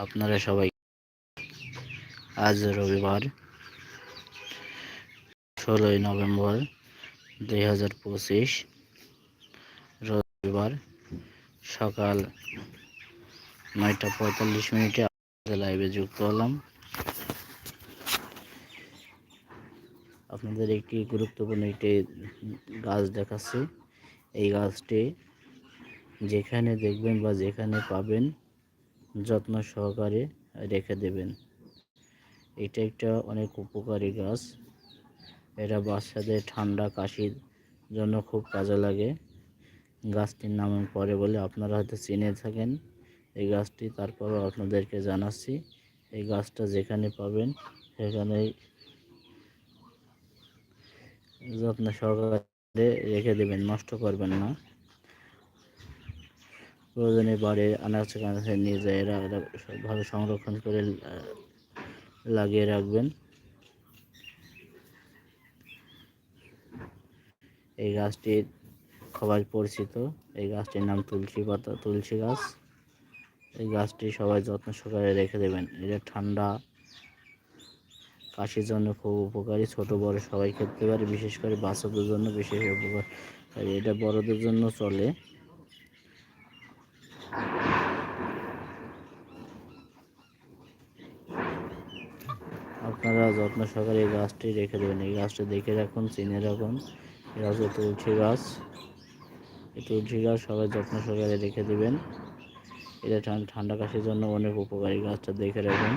আপনারা সবাই আজ রবিবার ষোলোই নভেম্বর দুই হাজার পঁচিশ রবিবার সকাল নয়টা পঁয়তাল্লিশ মিনিটে আপনাদের লাইভে যুক্ত হলাম। আপনাদের একটি গুরুত্বপূর্ণ একটি গাছ দেখাচ্ছি। এই গাছটি যেখানে দেখবেন বা যেখানে পাবেন যত্ন সহকারে রেখে দেবেন। এটা একটা অনেক উপকারী গাছ। এটা বাচ্চাদের ঠান্ডা কাশির জন্য খুব কাজে লাগে। গাছটির নাম পরে বলে, আপনারা হয়তো চিনে থাকেন। এই গাছটি তারপরও আপনাদেরকে জানাচ্ছি, এই গাছটা যেখানে পাবেন সেখানেই যত্ন সহকারে রেখে দেবেন, নষ্ট করবেন না। প্রয়োজনে বাড়ির আনাচে কানাচে নিয়ে যায়, এরা ভাবে সংরক্ষণ করে লাগিয়ে রাখবেন। এই গাছটি সবাই পরিচিত। এই গাছটির নাম তুলসী পাতা, তুলসী গাছ। এই গাছটি সবাই যত্ন সহকারে রেখে দেবেন। এটা ঠান্ডা, কাশির জন্য খুব উপকারী। ছোট, বড় সবাই খেতে পারে, বিশেষ করে বাচ্চাদের জন্য বিশেষ উপকার। এটা বড়দের জন্য চলে। আপনারা যত্ন সহকারে এই গাছটি রেখে দেবেন। এই গাছটি দেখে রাখুন, চিনে রাখুন। এটা হচ্ছে তুলসী গাছ। এই তুলসী গাছ সবাই যত্ন সহকারে রেখে দেবেন। এটা ঠান্ডা ঠান্ডা কাশির জন্য অনেক উপকারী। গাছটা দেখে রাখুন।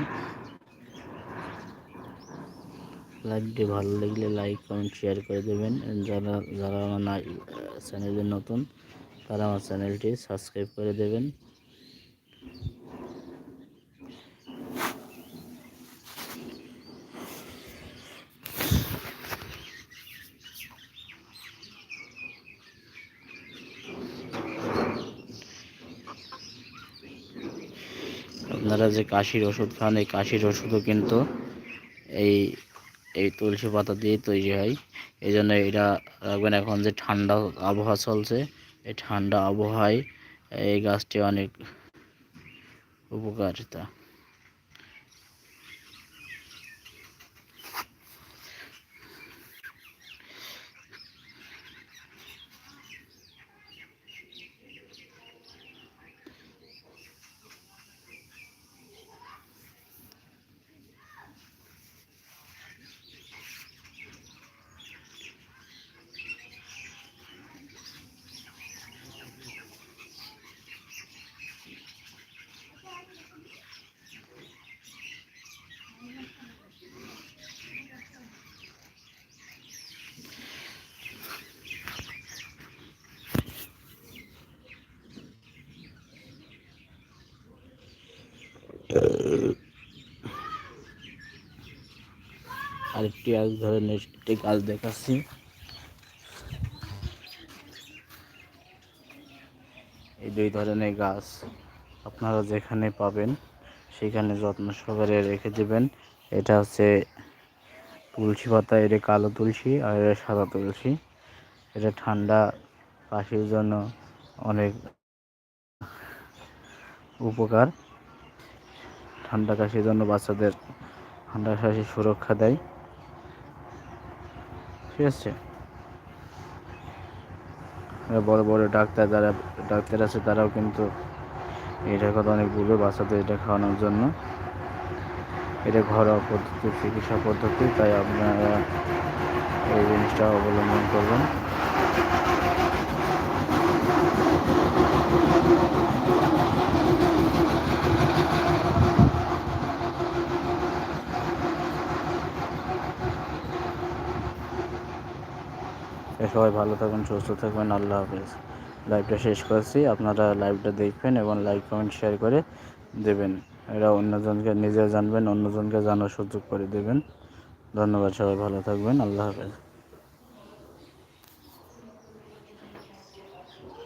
লাইভটি ভালো লাগলে লাইক, কমেন্ট, শেয়ার করে দেবেন। যারা যারা আমার চ্যানেলে নতুন, তারা আমার চ্যানেলটি সাবস্ক্রাইব করে দেবেন। আপনারা যে কাশির ওষুধ খান, এই কাশির ওষুধও কিন্তু এই এই তুলসী পাতা দিয়ে তৈরি হয়। এই জন্য এটা রাখবেন এখন যে ঠান্ডা আবহাওয়া চলছে, এই ঠান্ডা আবহাওয়ায় এই গাছটি অনেক উপকারিতা। আরেকটি এক ধরনের একটি গাছ দেখাচ্ছি। এই দুই ধরনের গাছ আপনারা যেখানে পাবেন, সেখানে যত্ন সহকারে রেখে দেবেন। এটা হচ্ছে তুলসী পাতা, এটা কালো তুলসী আর এটা সাদা তুলসী। এটা ঠান্ডা কাশির জন্য অনেক উপকার। ঠান্ডা কাশির জন্য বাচ্চাদের ঠান্ডা কাশি সুরক্ষা দেয়। ঠিক আছে। বড় বড় ডাক্তার যারা, ডাক্তার আছে তারাও কিন্তু এটা কথা অনেক বলবে বাচ্চাদের এটা খাওয়ানোর জন্য। এটা ঘরোয়া পদ্ধতি, চিকিৎসা পদ্ধতি, তাই আপনারা এই জিনিসটা অবলম্বন করবেন। সবাই ভালো থাকবেন সুস্থ থাকবেন, আল্লাহ হাফেজ। লাইভটা শেষ করছি, আপনারা লাইভটা দেখবেন এবং লাইক, কমেন্ট, শেয়ার করে দেবেন। এরা অন্যজনকে নিজে জানবেন, অন্যজনকে জানার সুযোগ করে দেবেন। ধন্যবাদ সবাই, ভালো থাকবেন, আল্লাহ হাফেজ।